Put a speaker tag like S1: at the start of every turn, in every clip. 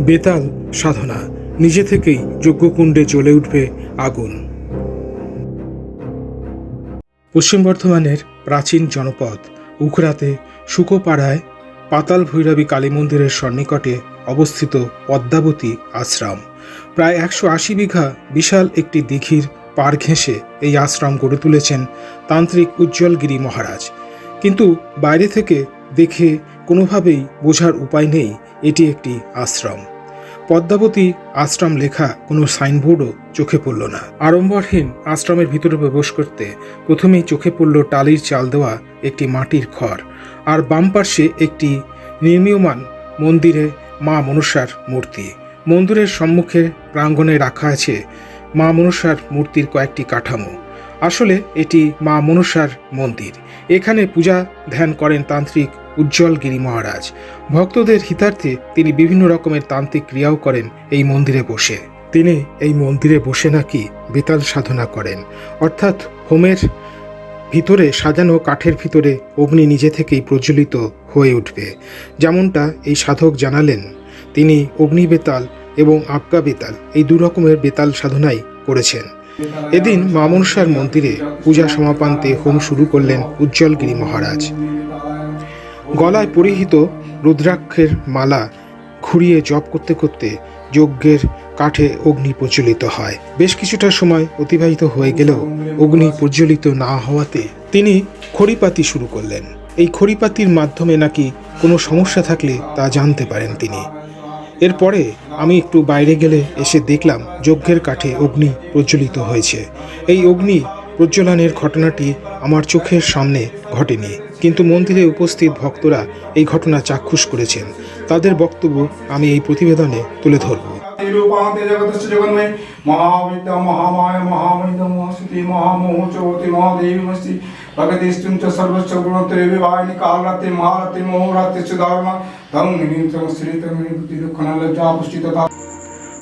S1: বেতাল সাধনা, নিজে থেকেই যজ্ঞকুণ্ডে জ্বলে উঠবে আগুন। পশ্চিম বর্ধমানের প্রাচীন জনপদ উখরাতে শুকোপাড়ায় পাতাল ভৈরবী কালী মন্দিরের সন্নিকটে অবস্থিত পদ্মাবতী আশ্রম। প্রায় একশো আশি বিঘা বিশাল একটি দিঘির পার ঘেঁষে এই আশ্রম গড়ে তুলেছেন তান্ত্রিক উজ্জ্বলগিরি মহারাজ। কিন্তু বাইরে থেকে দেখে কোনোভাবেই বোঝার উপায় নেই এটি একটি আশ্রম। পদ্মাবতী আশ্রম লেখা কোনো সাইনবোর্ডও চোখে পড়ল না। আড়ম্বরহীন আশ্রমের ভিতরে প্রবেশ করতে প্রথমেই চোখে পড়ল টালির চাল দেওয়া একটি মাটির ঘর আর বাম পার্শ্বে একটি নির্মীয়মান মন্দিরে মা মনসার মূর্তি। মন্দিরের সম্মুখে প্রাঙ্গণে রাখা আছে মা মনসার মূর্তির কয়েকটি কাঠামো। আসলে এটি মা মনসার মন্দির। এখানে পূজা ধ্যান করেন তান্ত্রিক উজ্জ্বল গিরি মহারাজ। ভক্তদের হিতার্থে তিনি বিভিন্ন রকমের তান্ত্রিক ক্রিয়াও করেন এই মন্দিরে বসে। তিনি এই মন্দিরে বসে নাকি বেতাল সাধনা করেন। অর্থাৎ হোমের ভিতরে সাজানো কাঠের ভিতরে অগ্নি নিজে থেকেই প্রজ্বলিত হয়ে উঠবে। যেমনটা এই সাধক জানালেন, তিনি অগ্নি বেতাল এবং আপকা বেতাল এই দু রকমের বেতাল সাধনাই করেছেন। এদিন মামনসার মন্দিরে পূজা সমাপান্তে হোম শুরু করলেন উজ্জ্বলগিরি মহারাজ। গলায় পরিহিত রুদ্রাক্ষের মালা ঘুরিয়ে জপ করতে করতে যজ্ঞের কাঠে অগ্নি প্রজ্বলিত হয়। বেশ কিছুটা সময় অতিবাহিত হয়ে গেলেও অগ্নি প্রজ্বলিত না হওয়াতে তিনি খড়িপাতি শুরু করলেন। এই খড়িপাতির মাধ্যমে নাকি কোনো সমস্যা থাকলে তা জানতে পারেন তিনি। এরপরে আমি একটু বাইরে গেলে এসে দেখলাম যজ্ঞের কাঠে অগ্নি প্রজ্বলিত হয়েছে। এই অগ্নি প্রজ্বলনের ঘটনাটি আমার চোখের সামনে ঘটেনি। কিন্তু মন্দিরে উপস্থিত ভক্তরা এই ঘটনা চাক্ষুষ করেছেন। তাদের বক্তব্য আমি এই প্রতিবেদনে তুলে ধরব।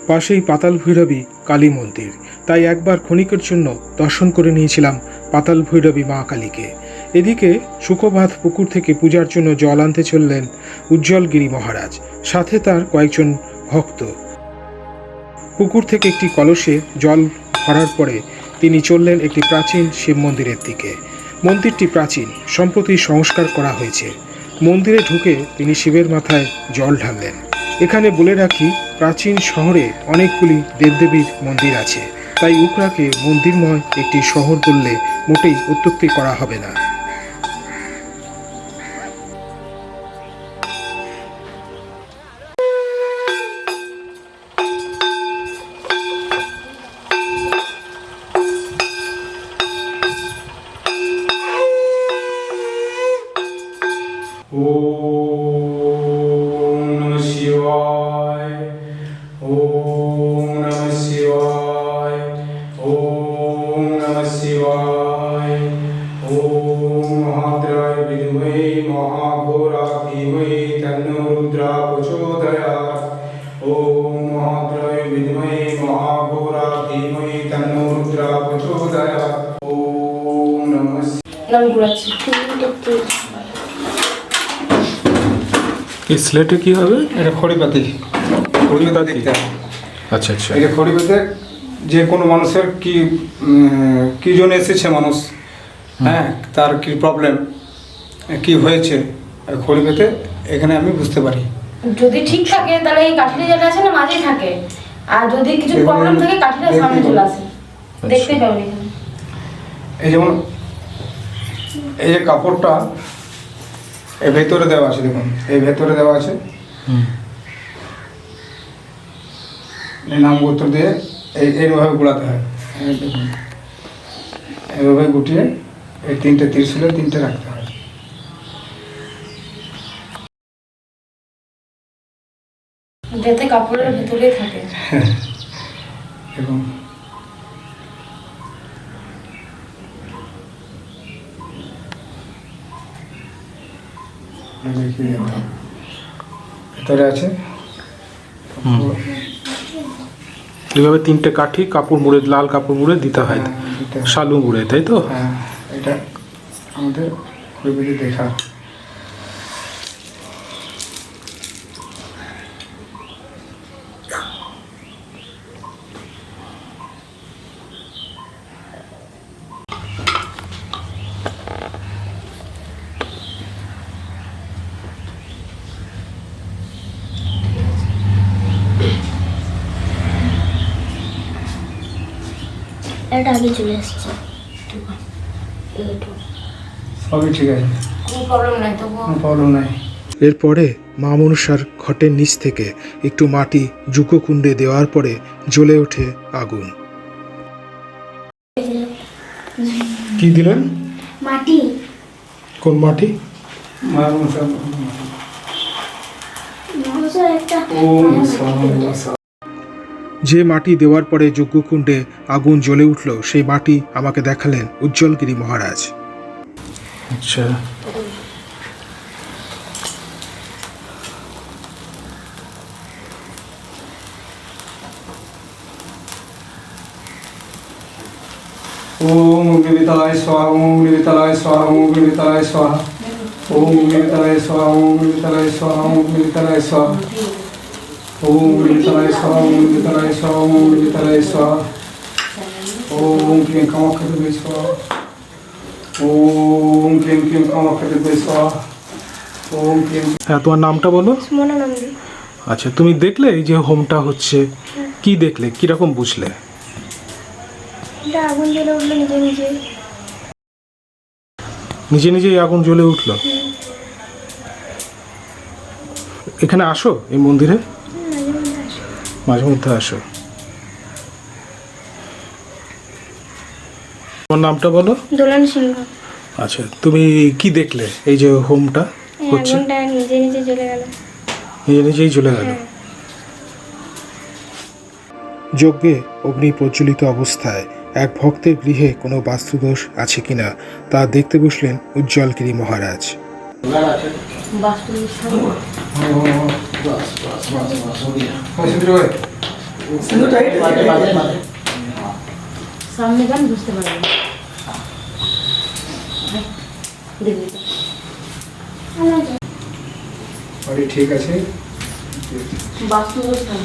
S1: পাশেই পাতাল ভৈরবী কালী মন্দির। তাই একবার ক্ষণিকের জন্য দর্শন করে নিয়েছিলাম পাতাল ভৈরবী মা কালীকে। এদিকে সুকোবাঁধ পুকুর থেকে পূজার জন্য জল আনতে চললেন উজ্জ্বলগিরি মহারাজ, সাথে তার কয়েকজন ভক্ত। পুকুর থেকে একটি কলসে জল ভরার পরে তিনি চললেন একটি প্রাচীন শিব মন্দিরের দিকে। মন্দিরটি প্রাচীন, সম্প্রতি সংস্কার করা হয়েছে। মন্দিরে ঢুকে তিনি শিবের মাথায় জল ঢাললেন। এখানে বলে রাখি, প্রাচীন শহরে অনেকগুলি দেবদেবীর মন্দির আছে। তাই উকরাকে মন্দিরময় একটি শহর বললে মোটেই উত্তক্তি করা হবে না। স্লেটে কি হবে?
S2: এটা খড়িপাতি খড়িপাতি দেখতে হবে।
S1: আচ্ছা আচ্ছা।
S2: এটা খড়িপাতে যে কোনো মানুষের কি কি জন্য এসেছে মানুষ? হ্যাঁ তার কি প্রবলেম কি হয়েছে? খড়ি খড়িপাতে এখানে আমি বুঝতে পারি।
S3: যদি ঠিক থাকে তাহলে এই কাঠিটা যেটা আছে না মাঝেই থাকে। আর যদি কিছু প্রবলেম থাকে কাঠিটা সামনে চলে আসে। দেখতে পাবেন
S2: এই যেমন এই যে কাপড়টা এই ভেতরে দেওয়া আছে দেখুন এই ভেতরে দেওয়া আছে। এই নাম গোত্র দিয়ে এই এইভাবে গুড়াতে হয়। এইভাবে গুটিয়ে এই তিনটে ত্রিশুলে তিনটে রাখতে হয়।
S3: যাতে কাপড়ের ভেতরেই থাকে।
S2: এবং দেখিয়ে দেওয়া হয়। ভেতরে আছে?
S1: এভাবে তিনটে কাঠি কাপড় মুড়ে লাল কাপড় মুড়ে দিতে হয়।
S2: হ্যাঁ।
S1: শালু মুড়ে তাই তো?
S2: হ্যাঁ এটা আমাদের দেখা
S4: এটা আগে চলে এসছে
S2: সবই ঠিক আছে।
S3: কোনো প্রবলেম নাই তবুও।
S2: কোনো প্রবলেম নাই।
S1: এরপরে মা মনসার ঘটের নিচ থেকে একটু মাটি যুগকুণ্ডে দেওয়ার পরে জ্বলে ওঠে আগুন। কি দিলেন?
S4: মাটি।
S1: কোন মাটি?
S4: একটা
S2: ওম স্বাহা
S1: যে মাটি দেওয়ার পরে যজ্ঞকুণ্ডে আগুন জ্বলে উঠল সেই মাটি আমাকে দেখালেন উজ্জ্বলগিরি মহারাজ। আচ্ছা।
S2: ওম বিবিতায় স্বাহা ওম বিবিতায় স্বাহা ওম বিবিতায় স্বাহা। ওম বিবিতায় স্বাহা ওম বিবিতায় স্বাহা ওম বিবিতায় স্বাহা। ओम विविताय स्वाहा ओम विविताय स्वाहा ओम विविताय स्वाहा ओम क्लीं कामखते स्वाहा ओम क्लीं क्लीं कामखते स्वाहा ओम क्लीं
S1: হ্যাঁ তোমার নামটা বলো
S4: মনোনন্দ
S1: আচ্ছা তুমি দেখলে এই যে হোমটা হচ্ছে কি দেখলে কিরকম বুঝলে
S4: এটা আগুন জ্বলে উঠলো নিজে নিজে
S1: নিজে নিজেই আগুন জ্বলে উঠল এখানে আসো এই মন্দিরে
S4: মাঝে মধ্যে আসে
S1: মাঝে মধ্যে আসো। তোমার নামটা বলো?
S4: দোলন সিংহ।
S1: আচ্ছা তুমি কি দেখলে? এই যে হোমটা হচ্ছে?
S4: আগুনটা নিজে নিজে জ্বলে গেল।
S1: নিজে নিজেই চলে গেল? যজ্ঞে অগ্নি প্রজ্বলিত অবস্থায় এক ভক্তের গৃহে কোনো বাস্তুদোষ আছে কিনা তা দেখতে বসলেন উজ্জ্বলগিরি মহারাজ।
S3: বাস্তবের সঙ্গে বাস সামনে গান বুঝতে পারবে দেখবি
S2: ঠিক আছে
S3: বাস্তু স্থান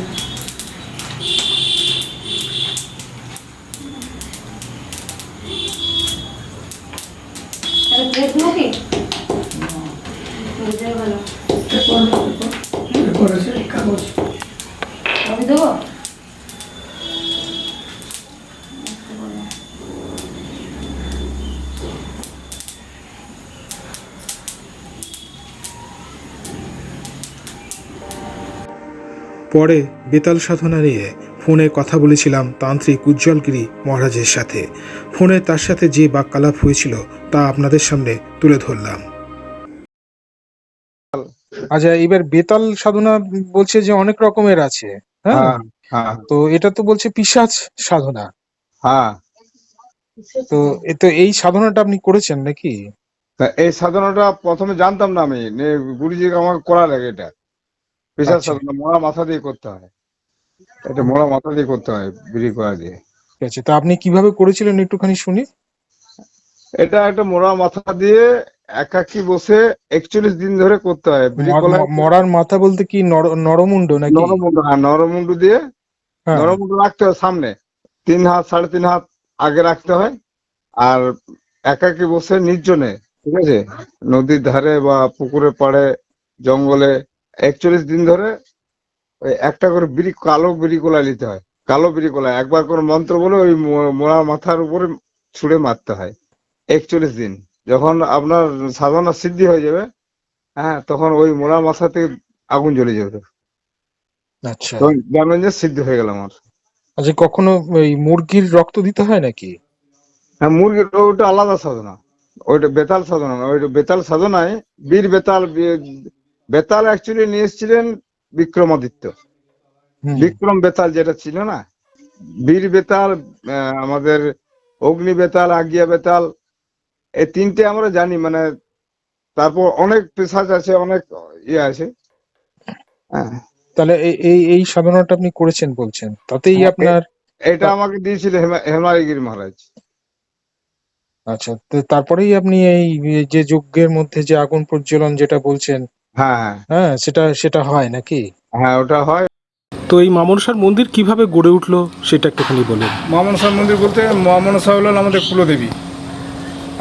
S3: আরে প্লেট নাকি?
S1: পরে বেতাল সাধনা নিয়ে ফোনে কথা বলেছিলাম তান্ত্রিক উজ্জ্বলগিরি মহারাজের সাথে। ফোনে তার সাথে যে বাক্যালাপ হয়েছিল তা আপনাদের সামনে তুলে ধরলাম। আচ্ছা এবার বেতাল সাধনা বলছে যে অনেক রকমের আছে
S5: হ্যাঁ? হ্যাঁ
S1: তো এটা তো বলছে পিসাচ সাধনা।
S5: হ্যাঁ।
S1: তো তো এই সাধনাটা আপনি করেছেন নাকি?
S5: এই সাধনাটা প্রথমে জানতাম না আমি গুরুজি আমাকে করা লাগে এটা। পেশার
S1: আচ্ছা।
S5: সাধনা মোড়া মাথা দিয়ে করতে হয়। এটা মোড়া মাথা দিয়ে করতে হয় বিড়ি করা দিয়ে।
S1: ঠিক আছে তা আপনি কীভাবে করেছিলেন একটুখানি শুনি?
S5: এটা একটা মোড়া মাথা দিয়ে একাকি বসে একচল্লিশ দিন ধরে করতে হয়।
S1: মরার মাথা বলতে কি নর- নরমুণ্ড নাকি?
S5: নরমুন্ডু হ্যাঁ নরমুন্ডু দিয়ে নরমুন্ডু রাখতে হয় সামনে। তিন হাত সাড়ে তিন হাত আগে রাখতে হয়। আর একাকি বসে নির্জনে ঠিক আছে? নদীর ধারে বা পুকুরে পাড়ে জঙ্গলে একচল্লিশ দিন ধরে ওই একটা করে বিড়ি কালো বিড়ি কোলা নিতে হয়। কালো বিড়ি কোলা একবার করে মন্ত্র বলে ওই মোড়া মাথার উপরে ছুঁড়ে মারতে হয়। একচল্লিশ দিন। যখন আপনার সাধনা সিদ্ধি হয়ে যাবে হ্যাঁ তখন ওই মোড়া মাথা থেকে আগুন জ্বলে যাবে।
S1: আচ্ছা।
S5: জানবেন যে সিদ্ধ হয়ে গেল আমার
S1: আচ্ছা কখনো ওই মুরগির রক্ত দিতে হয় নাকি?
S5: হ্যাঁ মুরগির ওটা আলাদা সাধনা। ওইটা বেতাল সাধনা ওইটা বেতাল সাধনায় বীর বেতাল বেতাল অ্যাকচুয়ালি নিয়ে এসেছিলেন বিক্রমাদিত্য। বিক্রম বেতাল যেটা ছিল না বীর বেতাল আমাদের অগ্নি বেতাল আগিয়া বেতাল এই তিনটে আমরা জানি মানে তারপর অনেক পেশাজ আছে অনেক ইয়ে আছে। হ্যাঁ।
S1: তাহলে এই- এই এই সাধনাটা আপনি করেছেন বলছেন তাতেই
S5: হ্যাঁ,
S1: আপনার
S5: এটা আমাকে দিয়েছিল হেমা- হেমালয়গিরি মহারাজ।
S1: আচ্ছা তো তারপরেই আপনি এই যে যজ্ঞের মধ্যে যে আগুন প্রজ্বলন যেটা বলছেন
S5: হ্যাঁ হ্যাঁ।
S1: হ্যাঁ সেটা সেটা হয় নাকি?
S5: হ্যাঁ ওটা হয়।
S1: তো এই মামনসার মন্দির কীভাবে গড়ে উঠল সেটা একটুখানি বলুন।
S2: মা মনসা মন্দির বলতে মা মনসা হলেন আমাদের কুলদেবী।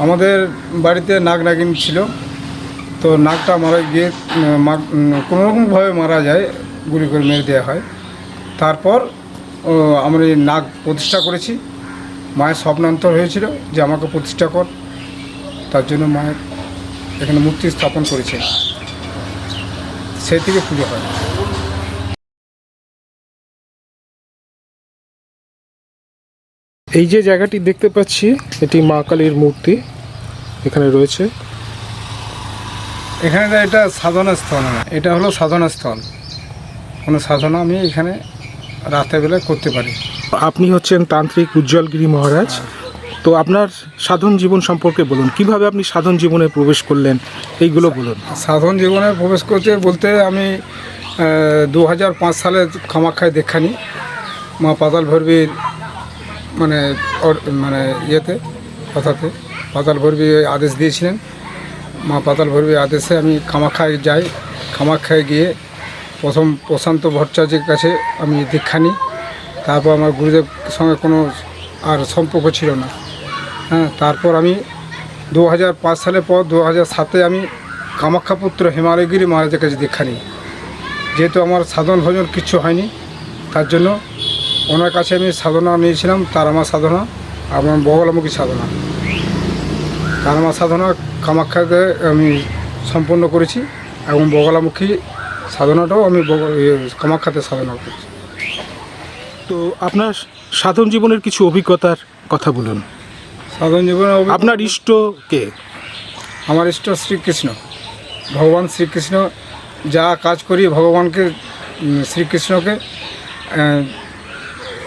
S2: আমাদের বাড়িতে নাগ নাগিন ছিল। তো নাগটা মারা গিয়ে কোনোরকমভাবে মারা যায়, গুলি করে মেরে দেওয়া হয়। তারপর আমরা নাগ প্রতিষ্ঠা করেছি। মায়ের স্বপ্নান্তর হয়েছিল যে আমাকে প্রতিষ্ঠা কর। তার জন্য মায়ের এখানে মূর্তি স্থাপন করেছে। সেই থেকে পুজো হয়।
S1: এই যে জায়গাটি দেখতে পাচ্ছি এটি মা কালীর মূর্তি এখানে রয়েছে।
S2: এখানে এটা সাধনা স্থল না এটা হলো সাধনা স্থল। কোনো সাধনা আমি এখানে রাতের বেলা করতে পারি।
S1: আপনি হচ্ছেন তান্ত্রিক উজ্জ্বলগিরি মহারাজ। তো আপনার সাধন জীবন সম্পর্কে বলুন কীভাবে আপনি সাধন জীবনে প্রবেশ করলেন? এইগুলো বলুন।
S2: সাধন জীবনে প্রবেশ করতে বলতে আমি দু হাজার পাঁচ সালে কামাখ্যায় দেখানি মা পাতাল ভৈরবীর মানে মানে ইয়েতে কথাতে পাতাল ভৈরবী আদেশ দিয়েছিলেন। মা পাতাল ভৈরবীর আদেশে আমি কামাখ্যায় যাই। কামাখ্যায় গিয়ে প্রথম প্রশান্ত ভট্টাচার্যের কাছে আমি দীক্ষা নিই। তারপর আমার গুরুদেব সঙ্গে কোনো আর সম্পর্ক ছিল না। হ্যাঁ তারপর আমি দু হাজার পাঁচ সালের পর দু সাতে আমি কামাখ্যাপুত্র হিমালয়গিরি মহারাজের কাছে দীক্ষা নিই। যেহেতু আমার সাধন ভজন কিচ্ছু হয়নি, তার জন্য ওনার কাছে আমি সাধনা নিয়েছিলাম তারামা সাধনা এবং বগলামুখী সাধনা। তারামা সাধনা কামাখ্যাতে আমি সম্পন্ন করেছি এবং বগলামুখী সাধনাটাও আমি কামাখ্যাতে সাধনা করেছি।
S1: তো আপনার সাধন জীবনের কিছু অভিজ্ঞতার কথা বলুন।
S2: সাধন জীবনে
S1: আপনার ইষ্ট কে?
S2: আমার ইষ্ট শ্রীকৃষ্ণ। ভগবান শ্রীকৃষ্ণ যা কাজ করি ভগবানকে শ্রীকৃষ্ণকে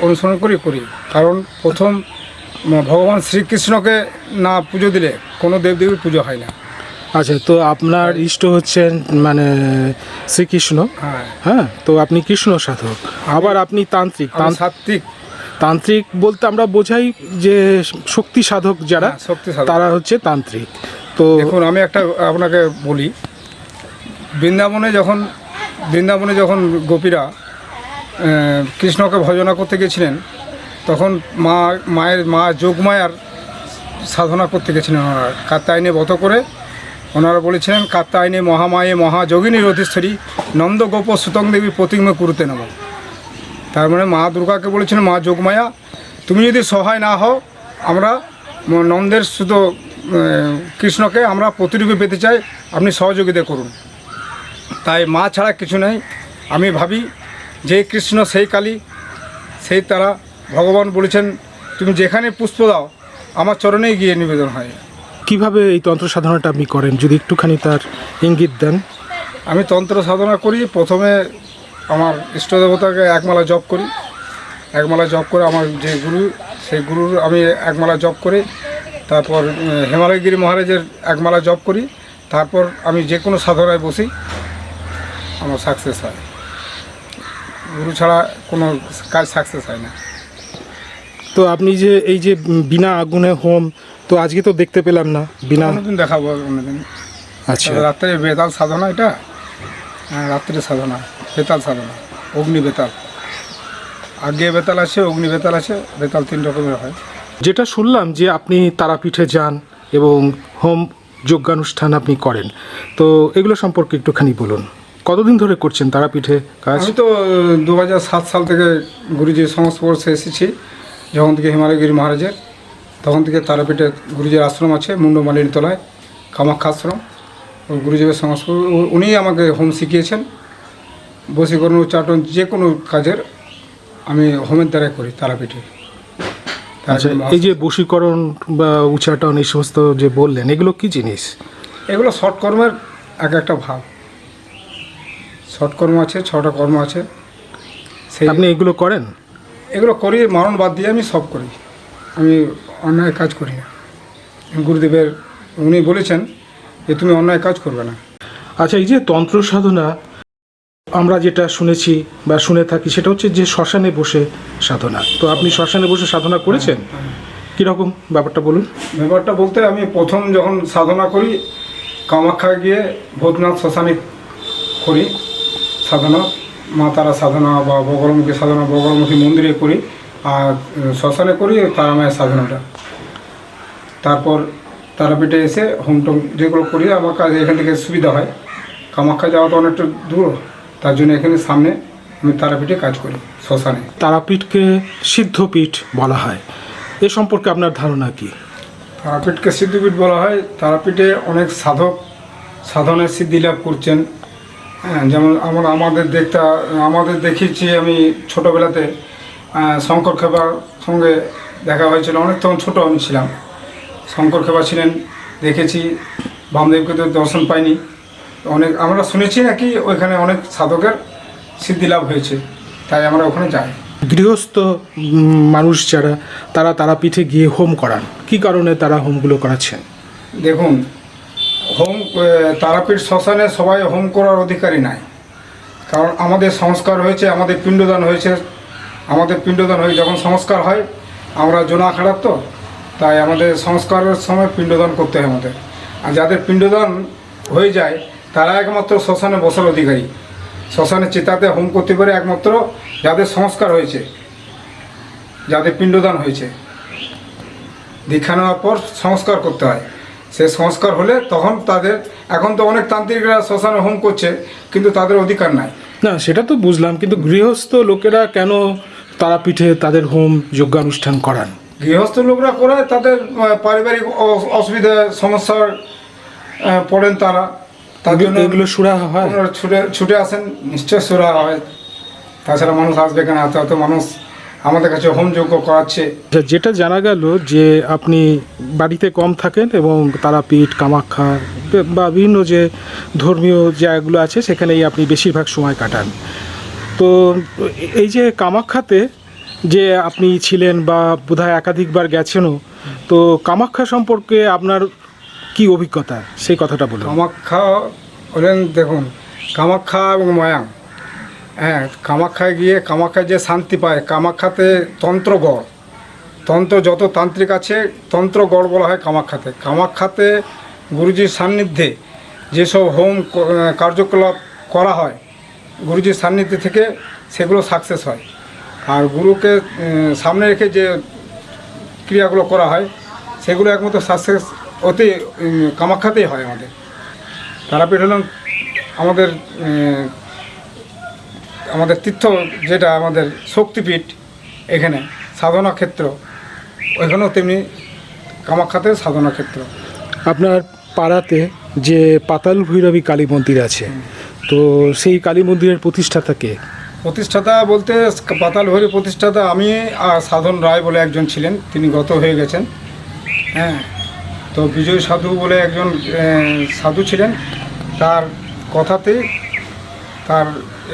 S2: অনুসরণ করি করি। কারণ প্রথম ভগবান শ্রীকৃষ্ণকে না পুজো দিলে কোনো দেবদেবীর পুজো হয় না।
S1: আচ্ছা তো আপনার ইষ্ট হচ্ছেন মানে শ্রীকৃষ্ণ?
S2: হ্যাঁ।
S1: হ্যাঁ তো আপনি কৃষ্ণ সাধক। আবার আপনি তান্ত্রিক।
S2: আমি
S1: তান-
S2: সাত্বিক
S1: তান্ত্রিক বলতে আমরা বোঝাই যে শক্তি সাধক যারা
S2: হ্যাঁ, শক্তি সাধক।
S1: তারা হচ্ছে তান্ত্রিক। তো
S2: দেখুন আমি একটা আপনাকে বলি বৃন্দাবনে যখন বৃন্দাবনে যখন গোপীরা কৃষ্ণকে ভজনা করতে গেছিলেন, তখন মা, মায়ের, মা যোগমায়ার সাধনা করতে গেছিলেন ওনারা। কাত্তায়নে বত করে ওনারা বলেছিলেন কাত্তায়নে মহামায়ে মহাযোগিনীর অধিষ্ঠরী নন্দ গোপ সুতং দেবী প্রতিমে কুরুতে নেব তার মানে মা দুর্গাকে বলেছিলেন, মা যোগমায়া, তুমি যদি সহায় না হও, আমরা নন্দের শুধু কৃষ্ণকে আমরা প্রতিরূপে পেতে চাই, আপনি সহযোগিতা করুন। তাই মা ছাড়া কিছু নাই। আমি ভাবি যে কৃষ্ণ সেই কালী সেই তারা ভগবান বলেছেন তুমি যেখানে পুষ্প দাও আমার চরণেই গিয়ে নিবেদন হয়।
S1: কীভাবে এই তন্ত্র সাধনাটা আপনি করেন? যদি একটুখানি তার ইঙ্গিত দেন।
S2: আমি তন্ত্র সাধনা করি প্রথমে আমার ইষ্ট দেবতাকে একমালা জপ করি। একমালা জপ করে আমার যে গুরু সেই গুরুর আমি একমালা জপ করি তারপর হিমালয়গিরি মহারাজের একমালা জপ করি। তারপর আমি যে কোনো সাধনায় বসি আমার সাকসেস হয়। গুরু ছাড়া কোনো কাজ সাকসেস হয় না।
S1: তো আপনি যে এই যে বিনা আগুনে হোম তো আজকে তো দেখতে পেলাম না বিনা
S2: অন্যদিন দেখাবো অন্যদিন।
S1: আচ্ছা।
S2: রাত্রে বেতাল সাধনা এটা? হ্যাঁ রাত্রে সাধনা বেতাল সাধনা অগ্নি বেতাল। আগে বেতাল আছে অগ্নি বেতাল আছে বেতাল তিন রকমের হয়।
S1: যেটা শুনলাম যে আপনি তারাপীঠে যান এবং হোম যজ্ঞানুষ্ঠান আপনি করেন। তো এগুলো সম্পর্কে একটুখানি বলুন। কতদিন ধরে করছেন তারাপীঠে কাজ?
S2: আমি তো দু সাত সাল থেকে গুরুজির সংস্পর্শে এসেছি। যখন থেকে হিমালয়গিরি মহারাজের তখন থেকে তারাপীঠে গুরুজির আশ্রম আছে মুন্ডমালিনী তলায় কামাখ্যা আশ্রম। ওই গুরুজির সংস্পর্শ উনিই আমাকে হোম শিখিয়েছেন। বশীকরণ উচ্চাটন যে কোনো কাজের আমি হোমের দ্বারাই করি তারাপীঠে।
S1: আচ্ছা এই যে বশীকরণ বা উচ্চাটন এই সমস্ত যে বললেন এগুলো কি জিনিস?
S2: এগুলো শর্ট কর্মের এক একটা ভাগ। শর্ট কর্ম আছে ছটা কর্ম আছে। সেই
S1: আপনি এগুলো করেন?
S2: এগুলো করি মরণ বাদ দিয়ে আমি সব করি। আমি অন্যায় কাজ করি না। গুরুদেবের উনি বলেছেন যে তুমি অন্যায় কাজ করবে না।
S1: আচ্ছা এই যে তন্ত্র সাধনা আমরা যেটা শুনেছি বা শুনে থাকি সেটা হচ্ছে যে শ্মশানে বসে সাধনা। তো আপনি শ্মশানে বসে সাধনা করেছেন? কীরকম? ব্যাপারটা বলুন।
S2: ব্যাপারটা বলতে আমি প্রথম যখন সাধনা করি কামাখ্যা গিয়ে ভূতনাথ শ্মশানে করি। সাধনা মা তারা সাধনা বা বগলমুখী সাধনা বগলমুখী মন্দিরে করি আর শ্মশানে করি তারা মায়ের সাধনাটা। তারপর তারাপীঠে এসে হোম টোম যেগুলো করি আমার কাছে এখান থেকে সুবিধা হয়। কামাখ্যা যাওয়া তো অনেকটা দূর তার জন্য এখানে সামনে আমি তারাপীঠে কাজ করি শ্মশানে।
S1: তারাপীঠকে সিদ্ধপীঠ বলা হয়। এ সম্পর্কে আপনার ধারণা কি?
S2: তারাপীঠকে সিদ্ধপীঠ বলা হয়। তারাপীঠে অনেক সাধক সাধনের সিদ্ধি লাভ করছেন। হ্যাঁ যেমন আমরা আমাদের দেখতে আমাদের দেখেছি আমি ছোটোবেলাতে শঙ্কর খেপার সঙ্গে দেখা হয়েছিল। অনেক তখন ছোটো আমি ছিলাম। শঙ্কর খেপা ছিলেন দেখেছি। বামদেবকে তো দর্শন পাইনি। অনেক আমরা শুনেছি নাকি ওইখানে অনেক সাধকের সিদ্ধি লাভ হয়েছে তাই আমরা ওখানে যাই।
S1: গৃহস্থ মানুষ যারা তারা তারাপীঠে গিয়ে হোম করান। কি কারণে তারা হোমগুলো করাচ্ছেন?
S2: দেখুন হোম তারাপীঠ শ্মশানে সবাই হোম করার অধিকারী নাই। কারণ আমাদের সংস্কার হয়েছে, আমাদের পিণ্ডদান হয়েছে। আমাদের পিণ্ডদান হয়ে যখন সংস্কার হয়, আমরা জোনা খাড়ার তো, তাই আমাদের সংস্কারের সময় পিণ্ডদান করতে হয় আমাদের। আর যাদের পিণ্ডদান হয়ে যায়, তারা একমাত্র শ্মশানে বসার অধিকারী। শ্মশানে চিতাতে হোম করতে পারে একমাত্র যাদের সংস্কার হয়েছে, যাদের পিণ্ডদান হয়েছে। দীক্ষা নেওয়ার পর সংস্কার করতে হয়। সে সংস্কার হলে তখন তাদের এখন তো অনেক তান্ত্রিকরা শ্মশানে হোম করছে কিন্তু তাদের অধিকার নাই।
S1: না সেটা তো বুঝলাম কিন্তু গৃহস্থ লোকেরা কেন তারাপীঠে তাদের হোম যজ্ঞানুষ্ঠান করান?
S2: গৃহস্থ লোকরা করে তাদের পারিবারিক অসুবিধা সমস্যার পড়েন তারা। তার জন্য
S1: এগুলো সুরা হয়?
S2: ছুটে ছুটে আসেন নিশ্চয় সুরা হয়। তাছাড়া মানুষ আসবে কেন? এত এত মানুষ আমাদের কাছে হোম যজ্ঞ করাচ্ছে।
S1: আচ্ছা, যেটা জানা গেল যে আপনি বাড়িতে কম থাকেন এবং তারাপীঠ কামাখ্যা বা বিভিন্ন যে ধর্মীয় জায়গাগুলো আছে সেখানেই আপনি বেশিরভাগ সময় কাটান। তো এই যে কামাখ্যাতে যে আপনি ছিলেন বা বোধহয় একাধিকবার গেছেনও তো কামাখ্যা সম্পর্কে আপনার কি অভিজ্ঞতা? সেই কথাটা বলুন।
S2: কামাখ্যা হলেন দেখুন কামাখ্যা এবং ময়াং হ্যাঁ কামাখ্যায় গিয়ে কামাখ্যায় যে শান্তি পায়, কামাখ্যাতে তন্ত্রগড় তন্ত্র যত তান্ত্রিক আছে তন্ত্রগড় বলা হয় কামাখ্যাতে। কামাখ্যাতে গুরুজির সান্নিধ্যে যেসব হোম কার্যকলাপ করা হয়, গুরুজির সান্নিধ্যে থেকে সেগুলো সাকসেস হয়। আর গুরুকে সামনে রেখে যে ক্রিয়াগুলো করা হয়, সেগুলো একমাত্র সাকসেস অতি কামাখ্যাতেই হয় আমাদের। তারাপীঠ হলেন আমাদের আমাদের তীর্থ যেটা আমাদের শক্তিপীঠ এখানে সাধনা ক্ষেত্র ওইখানেও তেমনি কামাখ্যাতেও সাধনা ক্ষেত্র
S1: আপনার পাড়াতে যে পাতাল ভৈরবী কালী মন্দির আছে তো সেই কালী মন্দিরের প্রতিষ্ঠাতা কে?
S2: প্রতিষ্ঠাতা বলতে পাতাল ভৈরী প্রতিষ্ঠাতা আমি আর সাধন রায় বলে একজন ছিলেন তিনি গত হয়ে গেছেন। হ্যাঁ তো বিজয় সাধু বলে একজন সাধু ছিলেন। তার কথাতেই তার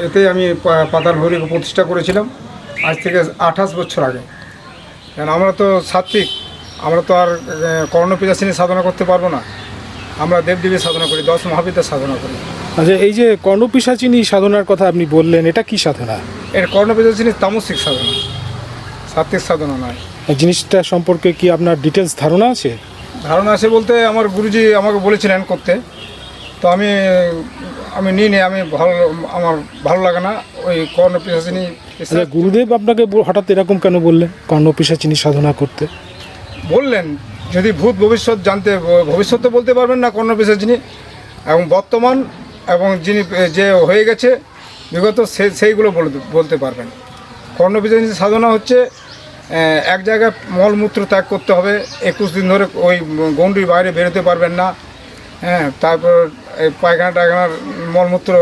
S2: এতে আমি পাতাল ভৈরীকে প্রতিষ্ঠা করেছিলাম। আজ থেকে আঠাশ বছর আগে। কারণ আমরা তো সাত্বিক আমরা তো আর কর্ণপিজাসিনী সাধনা করতে পারব না। আমরা দেবদেবী সাধনা করি দশ মহাবিদ্যার সাধনা করি।
S1: আচ্ছা এই যে কর্ণপিসাচিনী সাধনার কথা আপনি বললেন এটা কি সাধনা?
S2: এর কর্ণপিজাসিনী তামসিক সাধনা। সাত্বিক সাধনা নয়।
S1: এই জিনিসটা সম্পর্কে কি আপনার ডিটেলস ধারণা আছে?
S2: ধারণা আছে বলতে আমার গুরুজি আমাকে বলেছিলেন করতে। তো আমি আমি নিই নি আমি ভালো আমার ভালো লাগে না। ওই কর্ণ পিসাচিনী
S1: আচ্ছা গুরুদেব আপনাকে হঠাৎ এরকম কেন বললেন কর্ণপিসাচিনী সাধনা করতে?
S2: বললেন যদি ভূত ভবিষ্যৎ জানতে ভবিষ্যৎ তো বলতে পারবেন না কর্ণ পিসাচিনী। এবং বর্তমান এবং যিনি যে হয়ে গেছে বিগত সে সেইগুলো বলতে বলতে পারবেন। কর্ণ পিসাচিনী সাধনা হচ্ছে এক জায়গায় মলমূত্র ত্যাগ করতে হবে একুশ দিন ধরে ওই গন্ডির বাইরে বেরোতে পারবেন না। হ্যাঁ তারপর এই পায়খানা টায়খানার মলমূত্র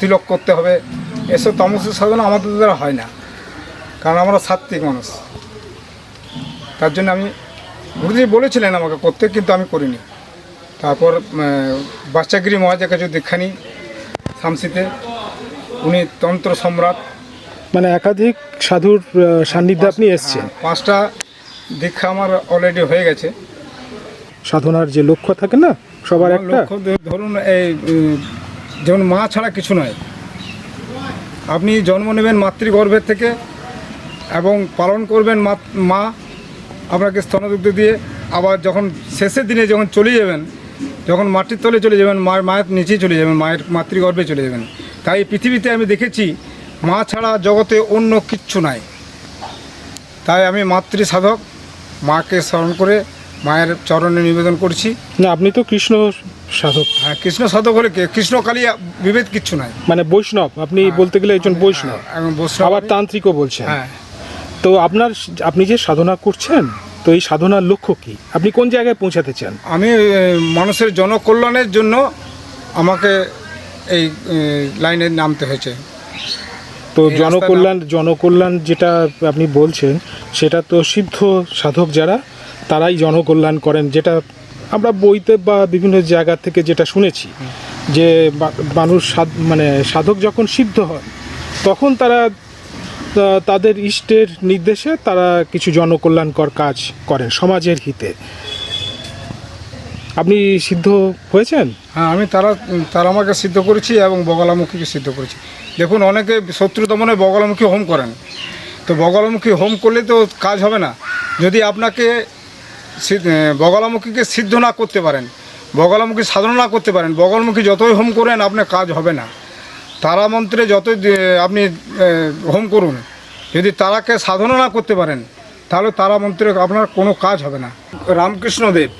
S2: তিলক করতে হবে। এসব তামসিক সাধনা আমাদের দ্বারা হয় না কারণ আমরা সাত্ত্বিক মানুষ। তার জন্য আমি গুরুজি বলেছিলেন আমাকে করতে কিন্তু আমি করিনি। তারপর বাচ্চাগিরি মহাজের কাছে দীক্ষা নিই শামসিতে উনি তন্ত্র সম্রাট।
S1: মানে একাধিক সাধুর সান্নিধ্যে আপনি এসছেন।
S2: হ্যাঁ, পাঁচটা দীক্ষা আমার অলরেডি হয়ে গেছে।
S1: সাধনার যে লক্ষ্য থাকে না সবার একটা?
S2: লক্ষ্য ধরুন এই যেমন মা ছাড়া কিছু নয়। আপনি জন্ম নেবেন মাতৃগর্ভের থেকে এবং পালন করবেন মা- মা আপনাকে স্তনদুগ্ধ দিয়ে আবার যখন শেষের দিনে যখন চলে যাবেন যখন মাটির তলে চলে যাবেন মায়ের মায়ের নিচেই চলে যাবেন মায়ের মাতৃগর্ভে চলে যাবেন। তাই পৃথিবীতে আমি দেখেছি মা ছাড়া জগতে অন্য কিচ্ছু নাই। তাই আমি মাতৃ সাধক মাকে স্মরণ করে মায়ের চরণে নিবেদন করছি।
S1: না আপনি তো কৃষ্ণ সাধক।
S2: হ্যাঁ কৃষ্ণ সাধক হলে কে কৃষ্ণ কালী বিভেদ কিচ্ছু নাই।
S1: মানে বৈষ্ণব আপনি বলতে গেলে একজন বৈষ্ণব।
S2: এবং বৈষ্ণব
S1: আবার
S2: আমি-
S1: তান্ত্রিকও বলছেন।
S2: হ্যাঁ।
S1: তো আপনার আপনি যে সাধনা করছেন তো এই সাধনার লক্ষ্য কি? আপনি কোন জায়গায় পৌঁছাতে চান?
S2: আমি মানুষের জনকল্যাণের জন্য আমাকে এই লাইনে নামতে হয়েছে।
S1: তো জনকল্যাণ জনকল্যাণ যেটা আপনি বলছেন সেটা তো সিদ্ধ সাধক যারা তারাই জনকল্যাণ করেন, যেটা আমরা বইতে বা বিভিন্ন জায়গা থেকে যেটা শুনেছি, যে মানুষ মানে সাধক যখন সিদ্ধ হয়, তখন তারা তাদের ইষ্টের নির্দেশে তারা কিছু জনকল্যাণকর কাজ করেন সমাজের হিতে। আপনি সিদ্ধ হয়েছেন?
S2: হ্যাঁ আমি তারা তারা আমাকে সিদ্ধ করেছি এবং বগলামুখীকে সিদ্ধ করেছি। দেখুন, অনেকে শত্রু দমনে বগলামুখী হোম করেন। তো বগলামুখী হোম করলে তো কাজ হবে না। যদি আপনাকে বগলামুখীকে সিদ্ধ না করতে পারেন, বগলামুখী সাধনা না করতে পারেন, বগলমুখী যতই হোম করেন, আপনার কাজ হবে না। তারা মন্ত্রে যতই আপনি হোম করুন, যদি তারাকে সাধনা না করতে পারেন, তাহলে তারা মন্ত্রে আপনার কোনো কাজ হবে না। রামকৃষ্ণদেব,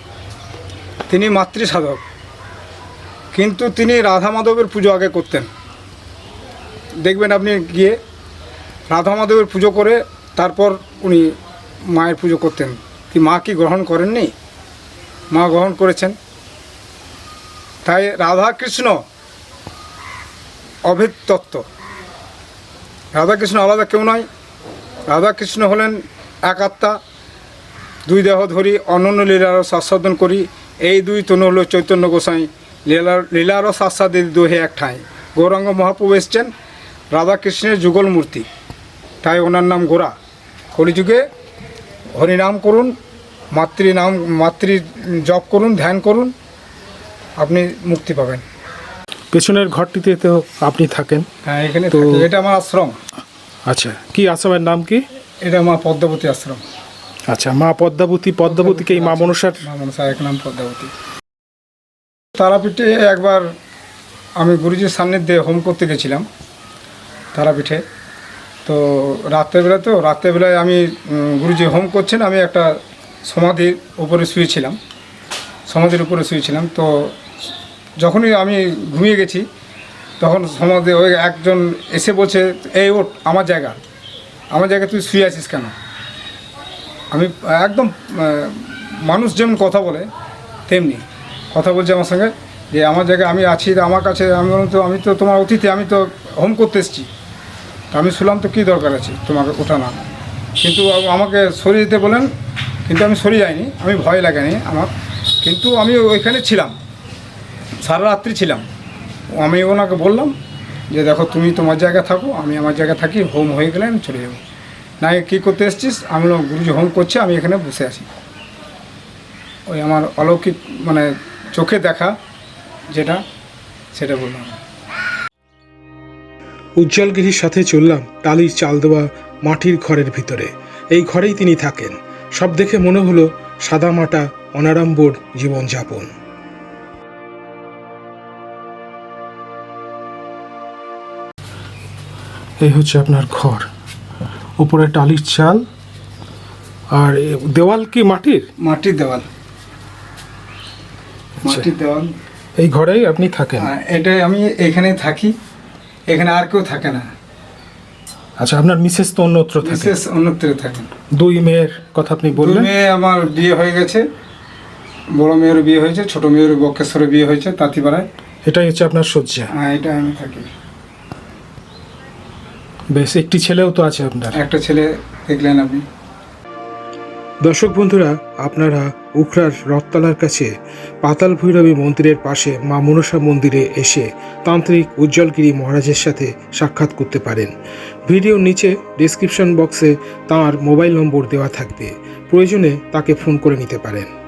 S2: তিনি মাতৃ সাধক কিন্তু তিনি রাধা মাধবের পুজো আগে করতেন। দেখবেন আপনি গিয়ে রাধা মাধবের পুজো করে তারপর উনি মায়ের পুজো করতেন। কি মা কি গ্রহণ করেননি? মা গ্রহণ করেছেন। তাই রাধাকৃষ্ণ অভেদ তত্ত্ব রাধাকৃষ্ণ আলাদা কেউ নয়। রাধাকৃষ্ণ হলেন এক আত্মা দুই দেহ ধরি অনন্য লীলারও আস্বাদন করি। এই দুই তনু হলো চৈতন্য গোসাই লীলার লীলারও আস্বাদের দোহে এক ঠাঁই। গৌরাঙ্গ মহাপ্রভু এসছেন। রাধাকৃষ্ণের যুগল মূর্তি। তাই ওনার নাম গোরা। কলিযুগে হরিনাম করুন মাতৃ নাম মাতৃ জপ করুন ধ্যান করুন আপনি মুক্তি পাবেন।
S1: পেছনের ঘরটিতে তো আপনি থাকেন।
S2: হ্যাঁ এখানে
S1: তো-
S2: এটা আমার আশ্রম।
S1: আচ্ছা কি আশ্রমের নাম কি?
S2: এটা মা পদ্মাবতী আশ্রম।
S1: আচ্ছা মা পদ্মাবতী পদ্মাবতীকে এই মা মনসার
S2: মা মনসা এক নাম পদ্মাবতী। তারাপীঠে একবার আমি গুরুজির সান্নিধ্যে হোম করতে গেছিলাম। তারাপীঠে। তো রাত্রেবেলা তো রাত্রেবেলায় আমি গুরুজি হোম করছেন, আমি একটা সমাধির উপরে শুয়েছিলাম। সমাধির উপরে শুয়েছিলাম, তো যখনই আমি ঘুমিয়ে গেছি, তখন সমাধি ওই একজন এসে বলছে, এই ওট আমার জায়গা। আমার জায়গায় তুই শুয়ে আছিস কেন? আমি একদম মানুষ যেমন কথা বলে, তেমনি কথা বলছে আমার সঙ্গে যে, আমার জায়গায় আমি আছি, আমার কাছে, আমি বললাম তো, আমি তো তোমার অতিথি, আমি তো হোম করতে এসেছি। আমি শুনলাম তো কী দরকার আছে তোমাকে ওঠা না কিন্তু আমাকে সরিয়ে দিতে বলেন, কিন্তু আমি সরিয়ে যাইনি, আমি ভয় লাগেনি আমার। কিন্তু আমি ওইখানে ছিলাম, সারা রাত্রি ছিলাম। আমি ওনাকে বললাম যে দেখো তুমি তোমার জায়গায় থাকো, আমি আমার জায়গায় থাকি হোম হয়ে গেলে আমি চলে যাব। না, কী করতে এসছিস? আমি গুরুজি হোম করছে, আমি এখানে বসে আছি। ওই আমার অলৌকিক মানে চোখে দেখা যেটা, সেটা বললাম।
S1: উজ্জ্বলগিরির সাথে চললাম টালির চাল দেওয়া মাটির ঘরের ভিতরে। এই ঘরেই তিনি থাকেন। সব দেখে মনে হলো সাদামাটা অনাড়ম্বর জীবনযাপন। এই হচ্ছে আপনার ঘর। উপরে টালির চাল আর দেওয়াল কি মাটির?
S2: মাটির দেওয়াল। মাটির দেওয়াল।
S1: এই ঘরেই আপনি থাকেন?
S2: এটাই আমি এখানে থাকি। এখানে আর কেউ থাকে না।
S1: আচ্ছা আপনার মিসেস তো অন্যত্র থাকে।
S2: বিশেষ অন্যত্র থাকেন।
S1: দুই মেয়ের কথা আপনি
S2: দুই
S1: বললেন।
S2: মেয়ে আমার বিয়ে হয়ে গেছে। বড় মেয়েরও বিয়ে হয়েছে ছোট মেয়ের বক্রেশ্বরে বিয়ে হয়েছে তাঁতিপাড়ায়।
S1: এটাই হচ্ছে আপনার শয্যা।
S2: হ্যাঁ এটা আমি থাকি।
S1: বেশ একটি ছেলেও তো আছে আপনার।
S2: একটা ছেলে দেখলেন আপনি।
S1: দর্শক বন্ধুরা আপনারা উখড়ার রথতলার কাছে পাতাল ভৈরবী মন্দিরের পাশে মা মনসা মন্দিরে এসে তান্ত্রিক উজ্জ্বলগিরি মহারাজের সাথে সাক্ষাৎ করতে পারেন। ভিডিও নিচে ডিসক্রিপশন বক্সে তার মোবাইল নম্বর দেওয়া থাকবে। প্রয়োজনে তাকে ফোন করে নিতে পারেন।